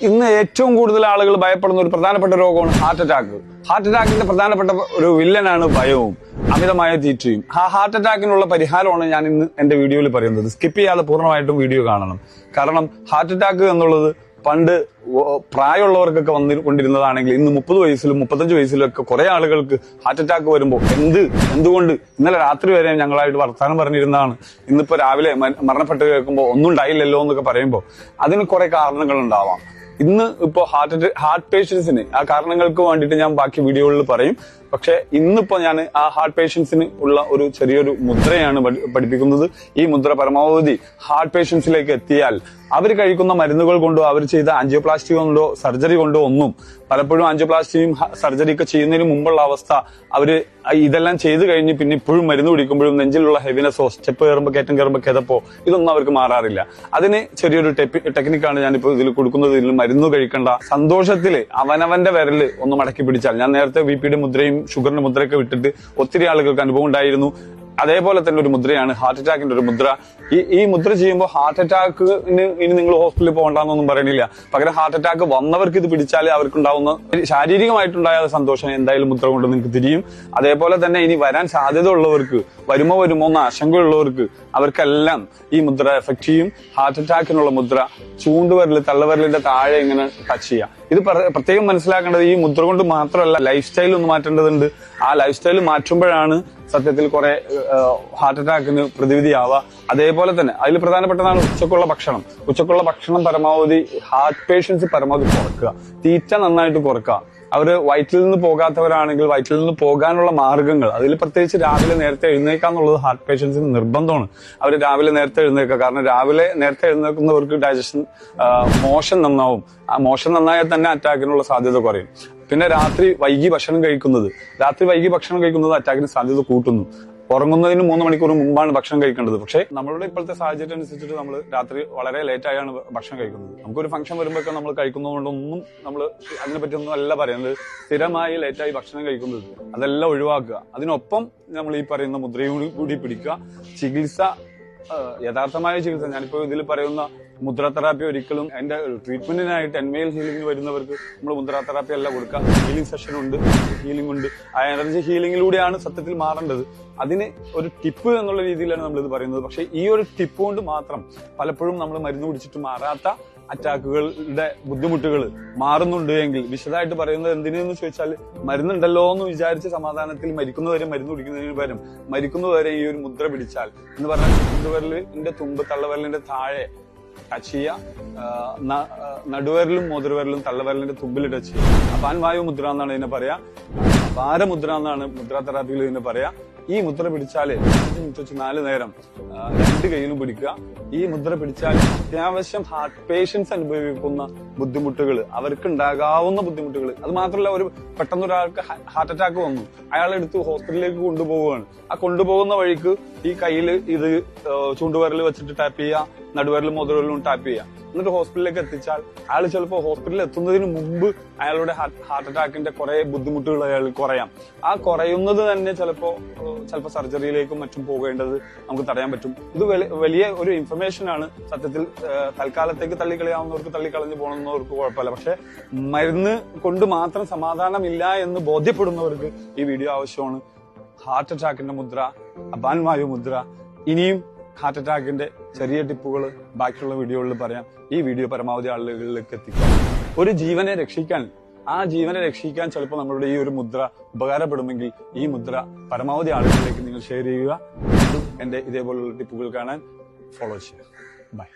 ഇന്ന് ഏറ്റവും കൂടുതൽ ആളുകൾ ഭയപ്പെടുന്ന ഒരു പ്രധാനപ്പെട്ട രോഗമാണ് ഹാർട്ട് അറ്റാക്ക്. ഹാർട്ട് അറ്റാക്കിന്റെ പ്രധാനപ്പെട്ട ഒരു വില്ലനാണ് ഭയവും അമിതമായ തീറ്റയും. ആ ഹാർട്ട് അറ്റാക്കിനുള്ള പരിഹാരമാണ് ഞാൻ ഇന്ന് എന്റെ വീഡിയോയിൽ പറയുന്നത്. സ്കിപ്പ് ചെയ്യാതെ പൂർണമായിട്ടും വീഡിയോ കാണണം. കാരണം ഹാർട്ട് അറ്റാക്ക് എന്നുള്ളത് പണ്ട് പ്രായമുള്ളവർക്കൊക്കെ വന്നുകൊണ്ടിരുന്നതാണെങ്കിൽ ഇന്ന് മുപ്പത് വയസ്സിലും മുപ്പത്തഞ്ച് വയസ്സിലും ഒക്കെ കുറെ ആളുകൾക്ക് ഹാർട്ട് അറ്റാക്ക് വരുമ്പോൾ എന്ത് എന്തുകൊണ്ട്? ഇന്നലെ രാത്രി വരെ ഞങ്ങളായിട്ട് വർത്തമാനം പറഞ്ഞിരുന്നതാണ്. ഇന്നിപ്പോ രാവിലെ മരണപ്പെട്ട് കേൾക്കുമ്പോൾ ഒന്നും ഉണ്ടായില്ലല്ലോ എന്നൊക്കെ പറയുമ്പോൾ അതിന് കുറെ കാരണങ്ങൾ ഉണ്ടാവാം. ഇന്ന് ഇപ്പോൾ ഹാർട്ട് ഹാർട്ട് പേഷ്യൻസിന് ആ കാരണങ്ങൾക്ക് വേണ്ടിയിട്ട് ഞാൻ ബാക്കി വീഡിയോകളിൽ പറയും. പക്ഷെ ഇന്നിപ്പോ ഞാൻ ആ ഹാർട്ട് പേഷ്യൻസിന് ഉള്ള ഒരു ചെറിയൊരു മുദ്രയാണ് പഠിപ്പിക്കുന്നത്. ഈ മുദ്ര പരമാവധി ഹാർട്ട് പേഷ്യൻസിലേക്ക് എത്തിയാൽ അവർ കഴിക്കുന്ന മരുന്നുകൾ കൊണ്ടോ അവർ ചെയ്ത ആൻജിയോപ്ലാസ്റ്റി കൊണ്ടോ സർജറി കൊണ്ടോ ഒന്നും പലപ്പോഴും ആൻജിയോപ്ലാസ്റ്റിയും സർജറി ഒക്കെ ചെയ്യുന്നതിന് മുമ്പുള്ള അവസ്ഥ അവർ ഇതെല്ലാം ചെയ്തു കഴിഞ്ഞ് പിന്നെ ഇപ്പോഴും മരുന്ന് കുടിക്കുമ്പോഴും നെഞ്ചിലുള്ള ഹെവിനെസ്സോ സ്റ്റെപ്പ് കയറുമ്പോൾ കയറ്റം കയറുമ്പോൾ കിതപ്പോ ഇതൊന്നും അവർക്ക് മാറാറില്ല. അതിന് ചെറിയൊരു ടെക്നിക്കാണ് ഞാനിപ്പോൾ ഇതിൽ കൊടുക്കുന്നത്. ഇതിൽ മരുന്ന് കഴിക്കേണ്ട. സന്തോഷത്തിൽ അവനവന്റെ വിരൽ ഒന്ന് മടക്കി പിടിച്ചാൽ ഞാൻ നേരത്തെ വി പിയുടെ മുദ്രയും ഷുഗറിന്റെ മുദ്രയൊക്കെ വിട്ടിട്ട് ഒത്തിരി ആളുകൾക്ക് അനുഭവം ഉണ്ടായിരുന്നു. അതേപോലെ തന്നെ ഒരു മുദ്രയാണ് ഹാർട്ട് അറ്റാക്കിന്റെ ഒരു മുദ്ര. ഈ ഈ മുദ്ര ചെയ്യുമ്പോൾ ഹാർട്ട് അറ്റാക്കിന് ഇനി നിങ്ങൾ ഹോസ്പിറ്റലിൽ പോകണ്ടെന്നൊന്നും പറയണില്ല പകരം ഹാർട്ട് അറ്റാക്ക് വന്നവർക്ക് ഇത് പിടിച്ചാൽ അവർക്കുണ്ടാവുന്ന ശാരീരികമായിട്ടുണ്ടായ സന്തോഷം. എന്തായാലും മുദ്ര കൊണ്ട് നിങ്ങൾക്ക് തിരിയും. അതേപോലെ തന്നെ ഇനി വരാൻ സാധ്യത ഉള്ളവർക്ക് വരുമോ വരുമോ എന്ന ആശങ്കയുള്ളവർക്ക് അവർക്കെല്ലാം ഈ മുദ്ര എഫക്ട് ചെയ്യും. ഹാർട്ട് അറ്റാക്കിനുള്ള മുദ്ര ചൂണ്ടുവരൽ തള്ളവരലിന്റെ താഴെ ഇങ്ങനെ ടച്ച് ചെയ്യുക ഇത് പ്രത്യേകം മനസ്സിലാക്കേണ്ടത് ഈ മുദ്ര കൊണ്ട് മാത്രമല്ല ലൈഫ് സ്റ്റൈൽ ഒന്ന് മാറ്റേണ്ടതുണ്ട്. ആ ലൈഫ് സ്റ്റൈൽ മാറ്റുമ്പോഴാണ് സത്യത്തിൽ കുറെ ഹാർട്ട് അറ്റാക്കിന് പ്രതിവിധിയാവുക അതേപോലെ തന്നെ അതിൽ പ്രധാനപ്പെട്ടതാണ് ഉച്ചക്കുള്ള ഭക്ഷണം. ഉച്ചക്കുള്ള ഭക്ഷണം പരമാവധി ഹാർട്ട് പേഷ്യൻസ് പരമാവധി കുറക്കുക. തീറ്റ നന്നായിട്ട് കുറക്കുക. അവർ വയറ്റിൽ നിന്ന് പോകാത്തവരാണെങ്കിൽ വയറ്റിൽ നിന്ന് പോകാനുള്ള മാർഗങ്ങൾ. അതിൽ പ്രത്യേകിച്ച് രാവിലെ നേരത്തെ എഴുന്നേക്കുക എന്നുള്ളത് ഹാർട്ട് പേഷ്യൻസിന് നിർബന്ധമാണ്. അവർ രാവിലെ നേരത്തെ എഴുന്നേൽക്കുക. കാരണം രാവിലെ നേരത്തെ എഴുന്നേൽക്കുന്നവർക്ക് ഡൈജഷൻ മോഷൻ നന്നാവും. ആ മോഷൻ നന്നായാൽ തന്നെ അറ്റാക്കിനുള്ള സാധ്യത കുറയും. പിന്നെ രാത്രി വൈകി ഭക്ഷണം കഴിക്കുന്നത്. രാത്രി വൈകി ഭക്ഷണം കഴിക്കുന്നത് അറ്റാക്കിന് സാധ്യത കൂട്ടുന്നു. ഉറങ്ങുന്നതിന് മൂന്ന് മണിക്കൂർ മുമ്പാണ് ഭക്ഷണം കഴിക്കേണ്ടത്. പക്ഷേ നമ്മളുടെ ഇപ്പോഴത്തെ സാഹചര്യം അനുസരിച്ചിട്ട് നമ്മൾ രാത്രി വളരെ ലേറ്റ് ആയാണ് ഭക്ഷണം കഴിക്കുന്നത്. നമുക്കൊരു ഫംഗ്ഷൻ വരുമ്പോഴൊക്കെ നമ്മൾ കഴിക്കുന്നതുകൊണ്ടൊന്നും നമ്മൾ അതിനെപ്പറ്റി ഒന്നും അല്ല പറയുന്നത്. സ്ഥിരമായി ലേറ്റായി ഭക്ഷണം കഴിക്കുന്നത്. അതെല്ലാം ഒഴിവാക്കുക. അതിനൊപ്പം നമ്മൾ ഈ പറയുന്ന മുദ്രയും കൂടി പിടിക്കുക. ചികിത്സ യഥാർത്ഥമായ ചികിത്സ. ഞാനിപ്പോ ഇതിൽ പറയുന്ന മുദ്ര തെറാപ്പി ഒരിക്കലും എന്റെ ട്രീറ്റ്മെന്റിനായിട്ട് എൻമയിൽ ഹീലിംഗിന് വരുന്നവർക്ക് നമ്മൾ മുദ്ര തെറാപ്പി അല്ല കൊടുക്കുക ഹീലിംഗ് സെഷൻ ഉണ്ട് ഹീലിംഗ് ഉണ്ട്. ആ എനർജി ഹീലിംഗിലൂടെയാണ് സത്യത്തിൽ മാറേണ്ടത്. അതിന് ഒരു ടിപ്പ് എന്നുള്ള രീതിയിലാണ് നമ്മൾ ഇത് പറയുന്നത്. പക്ഷേ ഈ ഒരു ടിപ്പ് കൊണ്ട് മാത്രം പലപ്പോഴും നമ്മൾ മരുന്ന് കുടിച്ചിട്ട് മാറാത്ത അറ്റാക്കുകളുടെ ബുദ്ധിമുട്ടുകൾ മാറുന്നുണ്ട് എങ്കിൽ വിശദമായിട്ട് പറയുന്നത് എന്തിനെന്ന് ചോദിച്ചാൽ മരുന്നുണ്ടല്ലോ എന്ന് വിചാരിച്ച സമാധാനത്തിൽ മരിക്കുന്നവരെ മരുന്ന് കുടിക്കുന്നതിന് പകരം മരിക്കുന്നവരെ ഈ ഒരു മുദ്ര പിടിച്ചാൽ എന്ന് പറഞ്ഞാൽ ചുണ്ടുവിരലിന്റെ തുമ്പ് തള്ളവിരലിന്റെ താഴെ ടച്ച് ചെയ്യുക നടുവരലും മോതിരവരലും തള്ളവരലിന്റെ തുമ്പിൽ ടച്ച് ചെയ്യുക. അപാൻവായു മുദ്ര എന്നാണ് ഇതിനെ പറയാ. ഭാരമുദ്ര എന്നാണ് മുദ്ര തെറാപ്പിയിൽ ഇതിന് പറയാ. ഈ മുദ്ര പിടിച്ചാൽ അഞ്ച് മിനിറ്റ് വെച്ച് നാല് നേരം രണ്ട് കൈയിലും പിടിക്കുക. ഈ മുദ്ര പിടിച്ചാൽ അത്യാവശ്യം ഹാർട്ട് പേഷ്യൻസ് അനുഭവിക്കുന്ന ബുദ്ധിമുട്ടുകൾ അവർക്ക് ഉണ്ടാകാവുന്ന ബുദ്ധിമുട്ടുകൾ അത് മാത്രമല്ല ഒരു പെട്ടെന്ന് ഒരാൾക്ക് ഹാർട്ട് അറ്റാക്ക് വന്നു. അയാളെ അയാളെടുത്ത് ഹോസ്പിറ്റലിലേക്ക് കൊണ്ടുപോവുകയാണ്. ആ കൊണ്ടുപോകുന്ന വഴിക്ക് ഈ കയ്യിൽ ഇത് ചൂണ്ടുവരൽ വെച്ചിട്ട് ടാപ്പ് ചെയ്യുക നടുവരലും മുതലും ടാപ്പ് ചെയ്യുക. എന്നിട്ട് ഹോസ്പിറ്റലിലേക്ക് എത്തിച്ചാൽ അയാൾ ചിലപ്പോൾ ഹോസ്പിറ്റലിൽ എത്തുന്നതിന് മുമ്പ് അയാളുടെ ഹാർട്ട് അറ്റാക്കിന്റെ കുറെ ബുദ്ധിമുട്ടുകൾ അയാൾ കുറയാം. ആ കുറയുന്നത് തന്നെ ചിലപ്പോൾ ചിലപ്പോൾ സർജറിയിലേക്കും മറ്റും പോകേണ്ടത് നമുക്ക് തടയാൻ പറ്റും. ഇത് വലി- വലിയ ഒരു ഇൻഫർമേഷൻ ആണ് സത്യത്തിൽ തൽക്കാലത്തേക്ക് തള്ളിക്കളയാവുന്നവർക്ക് തള്ളിക്കളഞ്ഞു പോകുന്നവർക്ക് കുഴപ്പമില്ല. പക്ഷെ മരുന്ന് കൊണ്ട് മാത്രം സമാധാനമില്ല എന്ന് ബോധ്യപ്പെടുന്നവർക്ക് ഈ വീഡിയോ ആവശ്യമാണ്. ഹാർട്ട് അറ്റാക്കിന്റെ മുദ്ര അപാൻവായു മുദ്ര ഇനിയും ഹാർട്ട് അറ്റാക്കിന്റെ ചെറിയ ടിപ്പുകൾ ബാക്കിയുള്ള വീഡിയോകളിൽ പറയാം. ഈ വീഡിയോ പരമാവധി ആളുകളിലേക്ക് എത്തിക്കാം ഒരു ജീവനെ രക്ഷിക്കാൻ ആ ജീവനെ രക്ഷിക്കാൻ ചിലപ്പോൾ നമ്മളുടെ ഈ ഒരു മുദ്ര ഉപകാരപ്പെടുമെങ്കിൽ ഈ മുദ്ര പരമാവധി ആളുകളിലേക്ക് നിങ്ങൾ ഷെയർ ചെയ്യുക. എന്റെ ഇതേപോലുള്ള ടിപ്പുകൾ കാണാൻ ഫോളോ ചെയ്യുക. ബൈ